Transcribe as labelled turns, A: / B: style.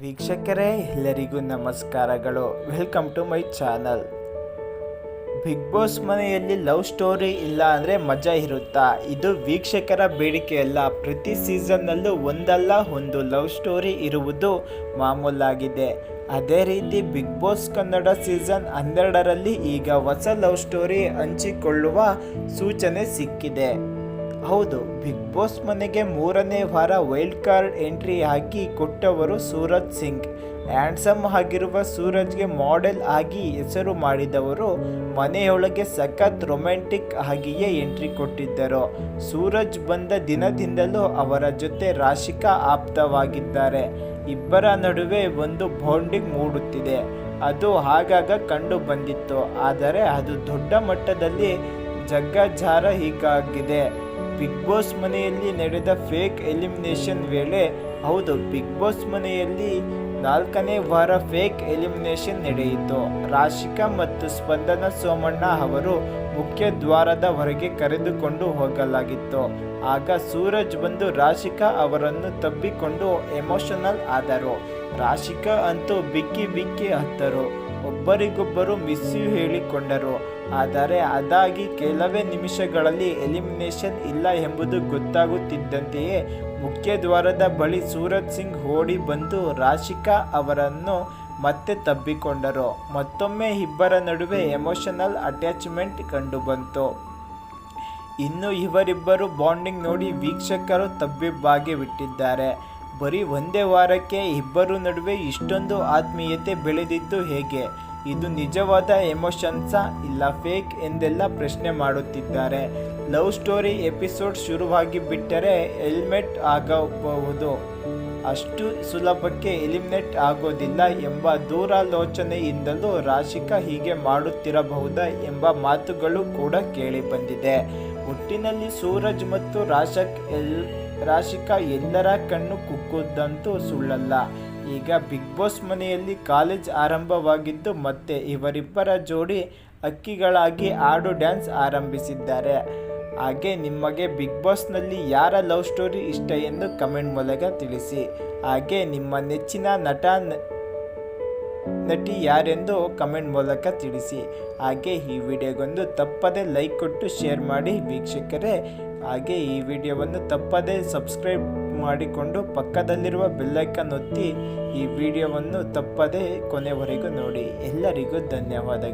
A: ವೀಕ್ಷಕರೇ, ಎಲ್ಲರಿಗೂ ನಮಸ್ಕಾರಗಳು. Welcome to my channel Bigg Boss ಮನೆಯಲ್ಲಿ ಲವ್ ಸ್ಟೋರಿ ಇಲ್ಲ ಅಂದರೆ ಮಜಾ ಇರುತ್ತಾ? ಇದು ವೀಕ್ಷಕರ ಬೇಡಿಕೆಯಲ್ಲ. ಪ್ರತಿ ಸೀಸನ್ನಲ್ಲೂ ಒಂದಲ್ಲ ಒಂದು ಲವ್ ಸ್ಟೋರಿ ಇರುವುದು ಮಾಮೂಲಾಗಿದೆ. ಅದೇ ರೀತಿ ಬಿಗ್ ಬಾಸ್ ಕನ್ನಡ ಸೀಸನ್ ಹನ್ನೆರಡರಲ್ಲಿ ಈಗ ಹೊಸ ಲವ್ ಸ್ಟೋರಿ ಹಂಚಿಕೊಳ್ಳುವ ಸೂಚನೆ ಸಿಕ್ಕಿದೆ. ಹೌದು, ಬಿಗ್ ಬಾಸ್ ಮನೆಗೆ ಮೂರನೇ ವಾರ ವೈಲ್ಡ್ ಕಾರ್ಡ್ ಎಂಟ್ರಿ ಹಾಕಿ ಕೊಟ್ಟವರು ಸೂರಜ್ ಸಿಂಗ್. ಹ್ಯಾಂಡ್ಸಮ್ ಆಗಿರುವ ಸೂರಜ್ಗೆ ಮಾಡೆಲ್ ಆಗಿ ಹೆಸರು ಮಾಡಿದವರು ಮನೆಯೊಳಗೆ ಸಖತ್ ರೊಮ್ಯಾಂಟಿಕ್ ಆಗಿಯೇ ಎಂಟ್ರಿ ಕೊಟ್ಟಿದ್ದರು. ಸೂರಜ್ ಬಂದ ದಿನದಿಂದಲೂ ಅವರ ಜೊತೆ ರಾಶಿಕಾ ಆಪ್ತವಾಗಿದ್ದಾರೆ. ಇಬ್ಬರ ನಡುವೆ ಒಂದು ಬಾಂಡಿಂಗ್ ಮೂಡುತ್ತಿದೆ. ಅದು ಆಗಾಗ ಕಂಡು ಬಂದಿತ್ತು. ಆದರೆ ಅದು ದೊಡ್ಡ ಮಟ್ಟದಲ್ಲಿ ಜಗ್ಗಜಾರ ಹೀಗಾಗಿದೆ. ಬಿಗ್ ಬಾಸ್ ಮನೆಯಲ್ಲಿ ನಡೆದ ಫೇಕ್ ಎಲಿಮಿನೇಷನ್ ವೇಳೆ ಹೌದು, ಬಿಗ್ ಬಾಸ್ ಮನೆಯಲ್ಲಿ ನಾಲ್ಕನೇ ವಾರ ಫೇಕ್ ಎಲಿಮಿನೇಷನ್ ನಡೆಯಿತು. ರಾಶಿಕಾ ಮತ್ತು ಸ್ಪಂದನ ಸೋಮಣ್ಣ ಅವರು ಮುಖ್ಯ ದ್ವಾರದ ಹೊರಗೆ ಕರೆದುಕೊಂಡು ಹೋಗಲಾಗಿತ್ತು. ಆಗ ಸೂರಜ್ ಬಂದು ರಾಶಿಕಾ ಅವರನ್ನು ತಬ್ಬಿಕೊಂಡು ಎಮೋಷನಲ್ ಆದರು. ರಾಶಿಕಾ ಅಂತೂ ಬಿಕ್ಕಿ ಬಿಕ್ಕಿ ಹತ್ತರು. ಒಬ್ಬರಿಗೊಬ್ಬರು ಮಿಸ್ ಯು ಹೇಳಿಕೊಂಡರು. ಆದರೆ ಅದಾಗಿ ಕೆಲವೇ ನಿಮಿಷಗಳಲ್ಲಿ ಎಲಿಮಿನೇಷನ್ ಇಲ್ಲ ಎಂಬುದು ಗೊತ್ತಾಗುತ್ತಿದ್ದಂತೆಯೇ ಮುಖ್ಯ ದ್ವಾರದ ಬಳಿ ಸೂರಜ್ ಸಿಂಗ್ ಓಡಿ ಬಂದು ರಾಶಿಕಾ ಅವರನ್ನು ಮತ್ತೆ ತಬ್ಬಿಕೊಂಡರು. ಮತ್ತೊಮ್ಮೆ ಇಬ್ಬರ ನಡುವೆ ಎಮೋಷನಲ್ ಅಟ್ಯಾಚ್ಮೆಂಟ್ ಕಂಡುಬಂತು. ಇನ್ನು ಇವರಿಬ್ಬರು ಬಾಂಡಿಂಗ್ ನೋಡಿ ವೀಕ್ಷಕರು ತಬ್ಬಿಬ್ಬಾಗಿ ಬಿಟ್ಟಿದ್ದಾರೆ. ಬರೀ ಒಂದೇ ವಾರಕ್ಕೆ ಇಬ್ಬರು ನಡುವೆ ಇಷ್ಟೊಂದು ಆತ್ಮೀಯತೆ ಬೆಳೆದಿದ್ದು ಹೇಗೆ? ಇದು ನಿಜವಾದ ಎಮೋಷನ್ಸಾ ಇಲ್ಲ ಫೇಕ್ ಎಂದೆಲ್ಲ ಪ್ರಶ್ನೆ ಮಾಡುತ್ತಿದ್ದಾರೆ. ಲವ್ ಸ್ಟೋರಿ ಎಪಿಸೋಡ್ ಶುರುವಾಗಿ ಬಿಟ್ಟರೆ ಹೆಲ್ಮೆಟ್ ಆಗಬಹುದು. ಅಷ್ಟು ಸುಲಭಕ್ಕೆ ಎಲಿಮಿನೇಟ್ ಆಗೋದಿಲ್ಲ ಎಂಬ ದೂರಾಲೋಚನೆಯಿಂದಲೂ ರಾಶಿಕಾ ಹೀಗೆ ಮಾಡುತ್ತಿರಬಹುದಾ ಎಂಬ ಮಾತುಗಳು ಕೂಡ ಕೇಳಿಬಂದಿದೆ. ಒಟ್ಟಿನಲ್ಲಿ ಸೂರಜ್ ಮತ್ತು ರಾಶಕ್ ಎಲ್ ರಾಶಿಕಾ ಎಲ್ಲರ ಕಣ್ಣು ಕುಕ್ಕುದಂತೂ ಸುಳ್ಳಲ್ಲ. ಈಗ ಬಿಗ್ ಬಾಸ್ ಮನೆಯಲ್ಲಿ ಕಾಲೇಜ್ ಆರಂಭವಾಗಿದ್ದು ಮತ್ತೆ ಇವರಿಬ್ಬರ ಜೋಡಿ ಅಕ್ಕಿಗಳಾಗಿ ಹಾಡು ಡ್ಯಾನ್ಸ್ ಆರಂಭಿಸಿದ್ದಾರೆ. ಹಾಗೆ ನಿಮಗೆ ಬಿಗ್ ಬಾಸ್ನಲ್ಲಿ ಯಾರ ಲವ್ ಸ್ಟೋರಿ ಇಷ್ಟ ಎಂದು ಕಮೆಂಟ್ ಮೂಲಕ ತಿಳಿಸಿ. ಹಾಗೆ ನಿಮ್ಮ ನೆಚ್ಚಿನ ನಟ ನಟಿ ಯಾರೆಂದು ಕಮೆಂಟ್ ಮೂಲಕ ತಿಳಿಸಿ. ಹಾಗೆ ಈ ವಿಡಿಯೋಗೊಂದು ತಪ್ಪದೆ ಲೈಕ್ ಕೊಟ್ಟು ಶೇರ್ ಮಾಡಿ. ವೀಕ್ಷಕರೇ ಹಾಗೆ ಈ ವಿಡಿಯೋವನ್ನು ತಪ್ಪದೆ ಸಬ್ಸ್ಕ್ರೈಬ್ ಮಾಡಿಕೊಂಡು ಪಕ್ಕದಲ್ಲಿರುವ ಬೆಲ್ಲೈಕನ್ ಒತ್ತಿ ಈ ವಿಡಿಯೋವನ್ನು ತಪ್ಪದೆ ಕೊನೆವರೆಗೂ ನೋಡಿ. ಎಲ್ಲರಿಗೂ ಧನ್ಯವಾದಗಳು.